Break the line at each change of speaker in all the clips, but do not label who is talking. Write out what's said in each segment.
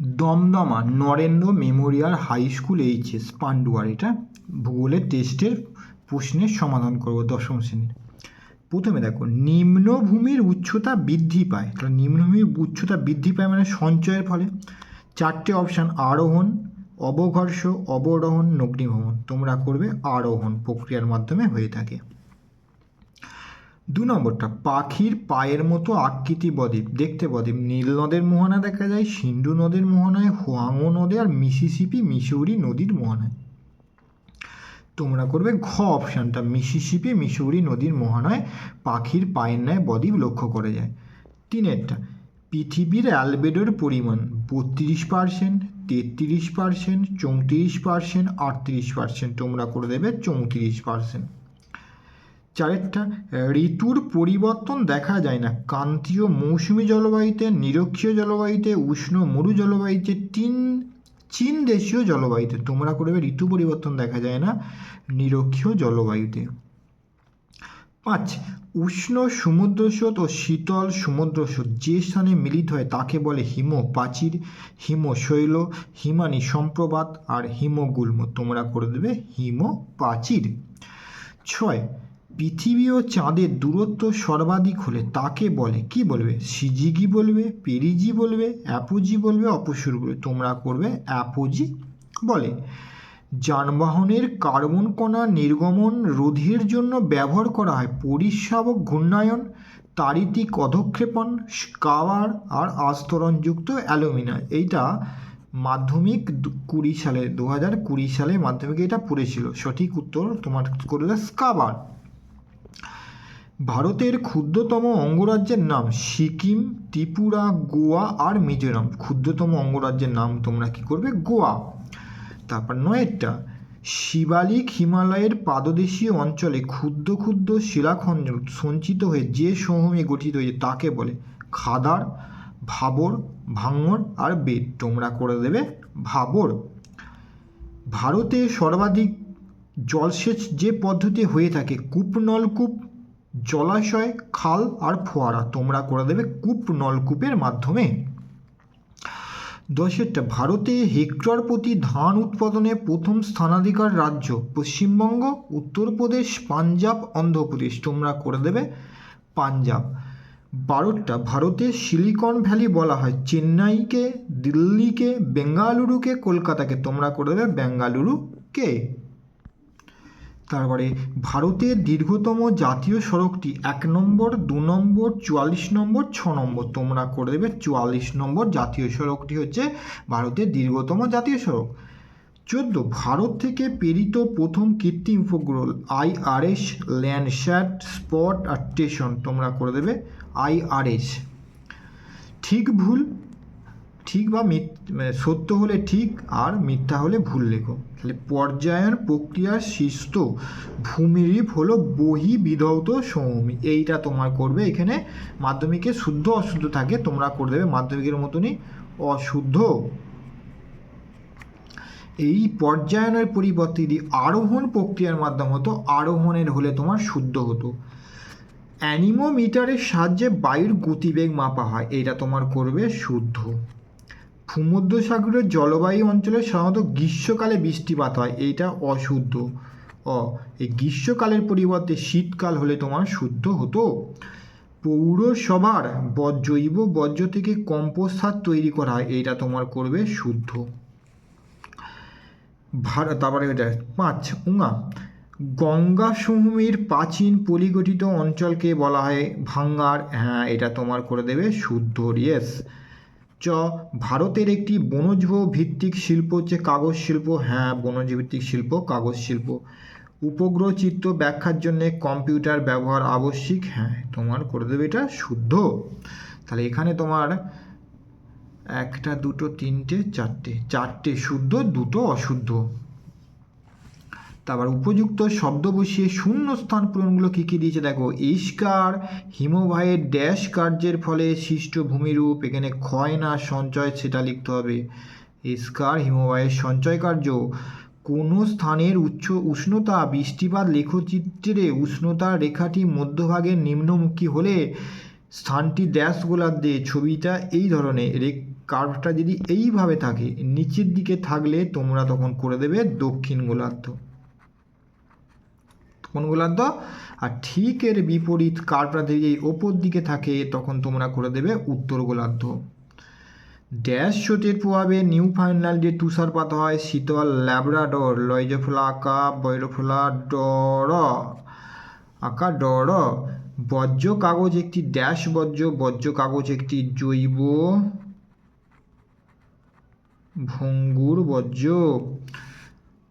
Damdama Narendra memorial high school HS পান্ডুয়ার এটা ভূগোলের টেস্টের প্রশ্নের সমাধান করব দশম শ্রেণির। প্রথমে দেখো, নিম্নভূমির উচ্চতা বৃদ্ধি পায়। তাহলে নিম্নভূমির উচ্চতা বৃদ্ধি পায় মানে সঞ্চয়ের ফলে। চারটে অপশান, আরোহণ, অবঘর্ষ, অবরোহণ নগ্নিভ্রমণ তোমরা করবে আরোহণ প্রক্রিয়ার মাধ্যমে হয়ে থাকে। দু নম্বরটা, পাখির পায়ের মতো আকৃতি বদ্বীপ। দেখতে বদ্বীপ, নীল নদের মোহনা দেখা যায়, সিন্ধু নদের মোহনায় হোয়াংও নদে আর মিসিসিপি, মিসৌরি নদীর মোহনায়। তোমরা করবে ঘ অপশানটা, মিসিসিপি, মিসৌরি নদীর মোহনায় পাখির পায়ের ন্যায় বদ্বীপ লক্ষ্য করে যায়। তিনেরটা, পৃথিবীর অ্যালবেডোর পরিমাণ, বত্রিশ পার্সেন্ট, তেত্রিশ পার্সেন্ট, চৌত্রিশ পার্সেন্ট, আটত্রিশ পার্সেন্ট, তোমরা করে দেবে চৌত্রিশ পার্সেন্ট। চারেরটা ঋতুর পরিবর্তন দেখা যায় না। ক্রান্তীয় মৌসুমি জলবায়ুতে, নিরক্ষীয় জলবায়ুতে, উষ্ণ মরু জলবায়ুতে, তিন, চীন দেশীয় জলবায়ুতে। তোমরা করবে ঋতু পরিবর্তন দেখা যায় না নিরক্ষীয় জলবায়ুতে। পাঁচ, উষ্ণ সমুদ্র সমুদ্রস্রোত ও শীতল সমুদ্রস্রোত যে স্থানে মিলিত হয় তাকে বলে হিম প্রাচীর, হিম শৈল, হিমানি সম্প্রপাত আর হিমগুল্ম তোমরা করে দেবে হিম প্রাচীর। ছয় পৃথিবী ও চাঁদের দূরত্ব সর্বাধিক হলে তাকে বলে, কি বলবে? সিজিগি বলবে, পেরিজি বলবে, অ্যাপোজি বলবে, অপসুর বলবে। তোমরা করবে, অ্যাপোজি বলে। যানবাহনের কার্বন কণা নির্গমন রোধের জন্য ব্যবহার করা হয় পরিশ্রাবক ঘূর্ণায়ন, তারিতিক অধক্ষেপণ, স্কাওয়ার আর আস্তরণযুক্ত অ্যালুমিনিয়াম এইটা মাধ্যমিক কুড়ি সালে, দু হাজার কুড়ি সালে মাধ্যমিকে এটা পড়েছিল। সঠিক উত্তর তোমার করলে স্কাবার ভারতের ক্ষুদ্রতম অঙ্গরাজ্যের নাম সিকিম, ত্রিপুরা, গোয়া আর মিজোরাম। ক্ষুদ্রতম অঙ্গরাজ্যের নাম তোমরা কি করবে? গোয়া। তারপর নয়েরটা। শিবালিক হিমালয়ের পাদদেশীয় অঞ্চলে ক্ষুদ্র ক্ষুদ্র শিলাখণ্ড সঞ্চিত হয়ে যে সমভূমি গঠিত হয়েছে তাকে বলে খাদার, ভাবর, ভাঙর আর বেদ তোমরা করে দেবে ভাবর। ভারতে সর্বাধিক জলসেচ যে পদ্ধতি হয়ে থাকে কূপ নলকূপ জলাশয়, খাল আর ফোয়ারা তোমরা করে দেবে কূপ নলকূপের মাধ্যমে। দশেরটা ভারতে হেক্টর প্রতি ধান উৎপাদনে প্রথম স্থানাধিকার রাজ্য পশ্চিমবঙ্গ, উত্তরপ্রদেশ, পাঞ্জাব, অন্ধ্রপ্রদেশ তোমরা করে দেবে পাঞ্জাব। বারোটা ভারতের সিলিকন ভ্যালি বলা হয়, চেন্নাইকে, দিল্লিকে, বেঙ্গালুরুকে, কলকাতাকে তোমরা করে দেবে বেঙ্গালুরুকে। তারপরে ভারতের দীর্ঘতম জাতীয় সড়কটি এক নম্বর, দু নম্বর, চুয়াল্লিশ নম্বর, ছ নম্বর। তোমরা করে দেবে চুয়াল্লিশ নম্বর জাতীয় সড়কটি হচ্ছে ভারতের দীর্ঘতম জাতীয় সড়ক। চোদ্দ, ভারত থেকে প্রেরিত প্রথম কৃত্রিম উপগ্রহ আইআরএস ল্যান্ডস্যাট স্পট আর স্টেশন। তোমরা করে দেবে আইআরএস। ঠিক ভুল ঠিক বা মিথ মানে সত্য হলে ঠিক আর মিথ্যা হলে ভুল লেখো। তাহলে পর্যায়ন প্রক্রিয়ার শিষ্ট ভূমিরূপ হলো বহি বিধৌত সমভূমি। এইটা তোমার করবে এখানে মাধ্যমিকে শুদ্ধ অশুদ্ধ থাকে, তোমরা করে দেবে মাধ্যমিকের মতনই অশুদ্ধ। এই পর্যায়নের পরিবর্তে যদি আরোহণ প্রক্রিয়ার মাধ্যম হতো, আরোহণের হলে তোমার শুদ্ধ হতো। অ্যানিমোমিটারের সাহায্যে বায়ুর গতিবেগ মাপা হয় এটা তোমার করবে শুদ্ধ। ভূমধ্যসাগরের জলবায়ু অঞ্চলে সাধারণত গ্রীষ্মকালে বৃষ্টিপাত হয়, এইটা অশুদ্ধ। অ, এই গ্রীষ্মকালের পরিবর্তে শীতকাল হলে তোমার শুদ্ধ হতো। পৌরসভার বর্জ্য জৈব বর্জ্য থেকে কম্পোস্ট সার তৈরি করা হয়, এইটা তোমার করবে শুদ্ধ। ভারত তারপরে এটা, পাঁচ, উঙা। গঙ্গা প্রাচীন পলিগঠিত অঞ্চলকে বলা হয় ভাঙ্গার হ্যাঁ এটা তোমার করে দেবে শুদ্ধ ইয়েস চ, ভারতের একটি বনজ ভিত্তিক শিল্প হচ্ছে কাগজ শিল্প। হ্যাঁ বনজ ভিত্তিক শিল্প, কাগজ শিল্প। উপগ্রহ চিত্র ব্যাখ্যার জন্য কম্পিউটার ব্যবহার আবশ্যিক। হ্যাঁ তোমার করে দেবে এটা শুদ্ধ। তাহলে এখানে তোমার একটা, দুটো, তিনটে, চারটে। চারটে শুদ্ধ, দুটো অশুদ্ধ। তারপর উপযুক্ত শব্দ বসিয়ে শূন্য স্থান পূরণগুলো কী কী দিয়েছে? দেখো, ইস্কার, হিমবাহের ড্যাশ কার্যের ফলে সৃষ্ট ভূমিরূপ, এখানে ক্ষয় না, সঞ্চয়, সেটা লিখতে হবে। ইস্কার, হিমবাহের সঞ্চয় কার্য। কোনো স্থানের উচ্চ উষ্ণতা, বৃষ্টিপাত, লেখচিত্রে উষ্ণতার রেখাটি মধ্যভাগের নিম্নমুখী হলে স্থানটি ড্যাশ দিয়ে, ছবিটা এই ধরনের। রে- কার্ভটা যদি এইভাবে থাকে, নিচের দিকে থাকলে তোমরা তখন করে দেবে দক্ষিণ গোলার্ধ। গোলার্ধ আর ঠিক এর বিপরীত কার্ভটা যদি ওপর দিকে থাকে, তখন তোমরা করে দেবে উত্তর গোলার্ধ ড্যাশ স্রোতের প্রভাবে নিউ ফাইনাল ফাইনল্যান্ডে তুষারপাত হয়, শীতল ল্যাব্রাডর, লয়জফলা আঁকা, বৈরফলা ডর, আঁকা ডর। বজ্র কাগজ একটি ড্যাশ বজ্র বজ্র কাগজ একটি জৈব ভঙ্গুর বজ্র।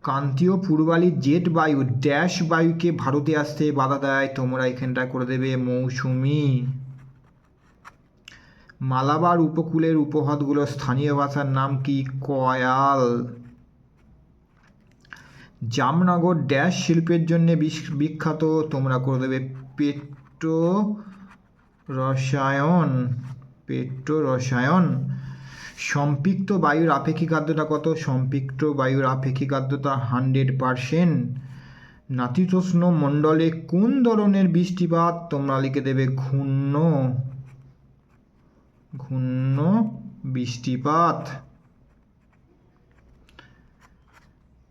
ক্রান্তীয় পূর্বালি জেট বায়ু ড্যাশ বায়ুকে ভারতে আসতে বাধা দেয়। তোমরা এখানটা করে দেবে মৌসুমি। মালাবার উপকূলের উপহ্রদগুলোর স্থানীয় ভাষার নাম কি? কয়াল। জামনগর ড্যাশ শিল্পের জন্য বিখ্যাত। তোমরা করে দেবে পেট্রো রসায়ন। পেট্রো রসায়ন। সম্পৃক্ত বায়ুর আপেক্ষিক আর্দ্রতা কত? সম্পৃক্ত বায়ুর আপেক্ষিক আর্দ্রতা হান্ড্রেড পারসেন্ট। নাতিশীতোষ্ণ মণ্ডলে কোন ধরনের বৃষ্টিপাত তোমরা লিখে দেবে? ঘূর্ণ। ঘূর্ণ বৃষ্টিপাত।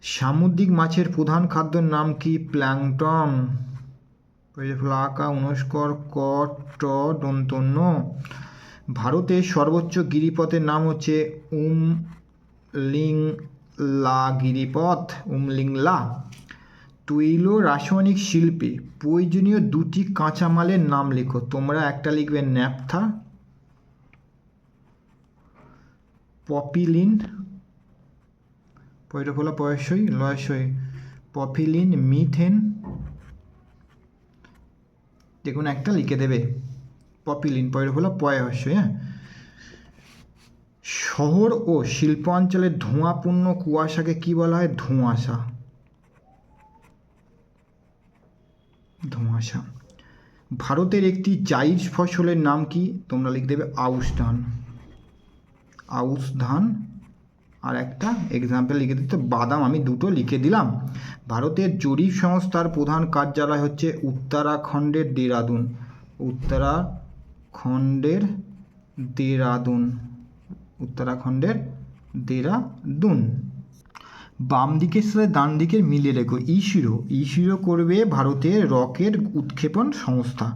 সামুদ্রিক মাছের প্রধান খাদ্যর নাম কি? প্ল্যাংটন। ফ্লাকা, উনস্কর ক ট দন্তন্য ভারতের সর্বোচ্চ গিরিপথের নাম হচ্ছে উম লিং লা গিরিপথ উমলিংলা। তৈল রাসায়নিক শিল্পে প্রয়োজনীয় দুটি কাঁচামালের নাম লেখো। তোমরা একটা লিখবে ন্যাপথা, পপিলিন ফলা পয়সই, লয়সই, পপিলিন, মিথেন, দেখুন একটা লিখে দেবে। পপিলিন পয়টা ফলা পয়সই হ্যাঁ? শহর ও শিল্পাঞ্চলের ধোঁয়াপূর্ণ কুয়াশাকে কি বলা হয়? ধোঁয়াশা। ধোঁয়াশা। ভারতের একটি জাইজ ফসলের নাম কি? তোমরা লিখে দেবে আউশ ধান। আউশ ধান আর একটা এক্সাম্পল লিখে দিতে, বাদাম আমি দুটো লিখে দিলাম। ভারতের জরিপ সংস্থার প্রধান কার্যালয় হচ্ছে উত্তরাখণ্ডের দেরাদুন। উত্তরাখণ্ডের দেরাদুন উত্তরাখণ্ডের দেরাদুন। বাম দিকের সাথে ডান দিকের মিলে রেখো ইসিরো ইসিরো করবে ভারতের রকেট উৎক্ষেপণ সংস্থা।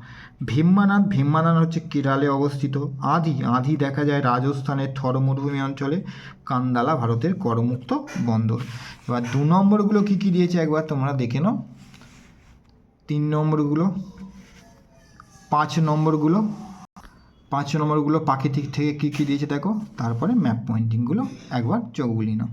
ভীম্মানাথ ভীম্মানাথ হচ্ছে কেরালে অবস্থিত। আধি আধি দেখা যায় রাজস্থানের থর মরুভূমি অঞ্চলে। কান্দালা ভারতের করমুক্ত বন্দর। এবার দু নম্বরগুলো কী কী দিয়েছে একবার তোমরা দেখে নাও। তিন নম্বরগুলো, পাঁচ নম্বরগুলো পাঁচ নম্বরগুলো পাখি থেকে কী কী দিয়েছে দেখো? তারপরে ম্যাপ পয়েন্টিংগুলো একবার চোখ বুলিয়ে নাও।